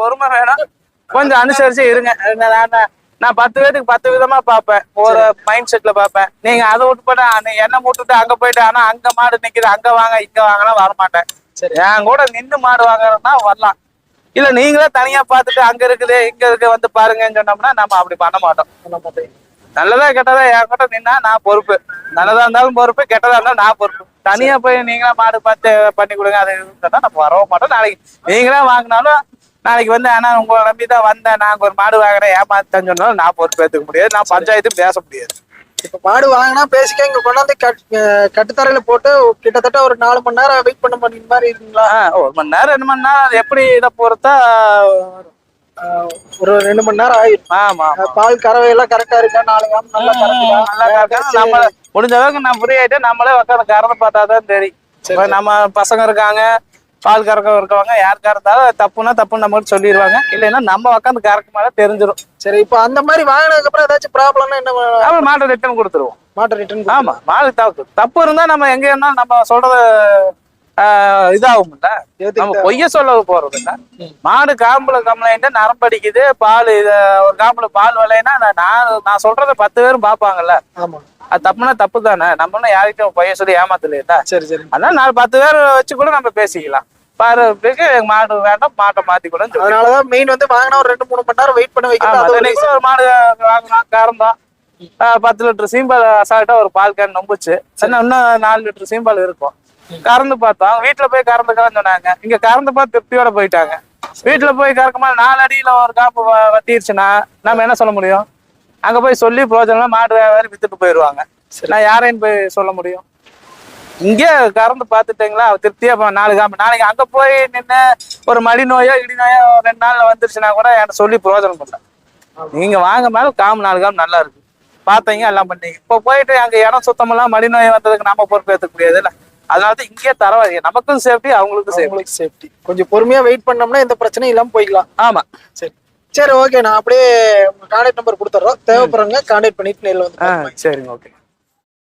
பொறுமை வேணும். கொஞ்சம் அனுசரிச்சு இருங்க. நான் பத்து பேருக்கு பத்து விதமா பார்ப்பேன். ஒரு மைண்ட் செட்ல பார்ப்பேன். நீங்க அதை விட்டுப்பட்டு அன்னை என்ன விட்டுட்டு அங்க போயிட்டு ஆனா அங்க மாடு நிக்குது அங்க வாங்க இங்க வாங்கினா வரமாட்டேன். சரி. என் கூட நின்னு மாடு வாங்குறதுனா வரலாம். இல்ல நீங்களே தனியா பார்த்துட்டு அங்க இருக்குது இங்க இருக்கு வந்து பாருங்கன்னு சொன்னோம்னா நம்ம அப்படி பண்ண மாட்டோம். நல்லதா கெட்டதா என் கூட நின்னா நான் பொறுப்பு. நல்லதா இருந்தாலும் பொறுப்பு கெட்டதா இருந்தாலும் நான் பொறுப்பு. தனியா போய் நீங்களா மாடு பார்த்து பண்ணி கொடுங்க அது நம்ம வரவும் மாட்டோம். நாளைக்கு நீங்களா வாங்கினாலும் நாளைக்கு வந்து ஆனா உங்களை நம்பி தான் வந்தேன் நாங்க ஒரு மாடு வாங்குறேன். ஏமாத்தேன்னு சொன்னாலும் நான் பொறுப்பு ஏத்துக்க முடியாது. நான் பஞ்சாயத்து பேச முடியாது. இப்ப மாடு வாங்கினா பேசிக்க இங்க கொண்டாந்து கட் கட்டுத்தரையில போட்டு கிட்டத்தட்ட ஒரு நாலு மணி நேரம் வெயிட் பண்ண மாதிரி மாதிரி இருக்குங்களா? ஒரு மணி நேரம் ரெண்டு மணி நேரம். அது எப்படி இதை பொறுத்தா ஒரு ரெண்டு மணி நேரம் ஆயிடும் ஆமா பால் கறவை எல்லாம் கரெக்டா இருக்கா? நாலு நல்லா கறக்குதா? நம்ம முடிஞ்ச அளவுக்கு நான் ஃப்ரீ ஆயிட்டு நம்மளே உட்காந்து கறந்து பார்த்தா தான் தெரியும் நம்ம பசங்க இருக்காங்க. பால் கறக்க இருக்கவங்க யார் கறந்தாலும் தப்புனா தப்புன்னு நம்ம சொல்லிடுவாங்க இல்லைன்னா நம்ம உட்காந்து கறக்க மேல தெரிஞ்சிடும் சரி இப்ப அந்த மாதிரி வாங்கினதுக்கு அப்புறம் ஏதாச்சும் ப்ராப்ளம்னா என்ன மாட்டை ரிட்டர்ன் கொடுத்துருவோம். மாட்டை ரிட்டர்ன் ஆமா மாடு தப்பு. தப்பு இருந்தா நம்ம எங்க இருந்தாலும் நம்ம சொல்றது ஆஹ், இதாகும்ல. நம்ம பொய்ய சொல்ல போறது இல்ல மாடு காம்புல கம்ப்ளைண்ட் நரம்படிக்குது பால் இது ஒரு காம்புல பால் விளையினா நான் நான் சொல்றத பத்து பேரும் பாப்பாங்கல்ல அது தப்புனா தப்பு தானே நம்மளும் யார்கிட்டயும் பொய்ய சொல்லி ஏமாத்தலையா சரி சரி. அதனால நாலு பத்து பேர் வச்சு கூட நம்ம பேசிக்கலாம். பாரு பிறகு எனக்கு மாடு வேண்டாம் மாட்டை மாத்தி கூட அதனாலதான் மெயின் வந்து வாங்கினா ஒரு ரெண்டு மூணு மணி நேரம் வெயிட் பண்ண வைக்கிறது ஒரு மாடு வாங்கலாம் கறந்தோம் ஆஹ் பத்து லிட்டர் சீம்பால் அசால்ட்டா ஒரு பால் கேன் நொம்புச்சு. இன்னும் நாலு லிட்டர் சீம்பால் இருக்கும். கறந்து பார்த்தோம். வீட்டுல போய் கறந்துக்கலாம்னு சொன்னாங்க. இங்க கறந்து பார்த்து திருப்தியோட போயிட்டாங்க. வீட்டுல போய் கறக்குமா நாலு அடியில ஒரு காப்பு வத்திருச்சுன்னா நம்ம என்ன சொல்ல முடியும்? அங்க போய் சொல்லி பிரோஜனம் மாடு வியாபாரி வித்துட்டு போயிடுவாங்க நான் யாரையும் போய் சொல்ல முடியும்? இங்கே கறந்து பார்த்துட்டீங்களா? திருப்தியா போ- நாலு காம்பு நாளைக்கு அங்க போய் நின்று ஒரு மடி நோயோ இடி நோயோ ரெண்டு நாள்ல வந்துருச்சுன்னா கூட என்கிட்ட சொல்லி பிரயோஜனம் இல்லை நீங்க வாங்க மேல காம்பு நாலு காம்பு நல்லா இருக்கு. பார்த்தீங்க எல்லாம் பண்ணீங்க. இப்போ போயிட்டு அங்க இடம் சுத்தமெல்லாம் மடி நோய் வந்ததுக்கு நம்ம பொறுப்பு ஏற்றுக்க முடியாது இல்ல? அதனால தான் இங்கே தரவாது நமக்கும் சேஃப்டி அவங்களுக்கும் சேஃப்டி சேஃப்டி கொஞ்சம் பொறுமையா வெயிட் பண்ணோம்னா எந்த பிரச்சனையும் இல்லாம போய்க்கலாம். ஆமா. சரி. சரி ஓகே நான் அப்படியே கான்டாக்ட் நம்பர் கொடுத்துட்றோம். தேவைப்படுறவங்க கான்டாக்ட் பண்ணிட்டு நேரில் வந்து. சரிங்க ஓகே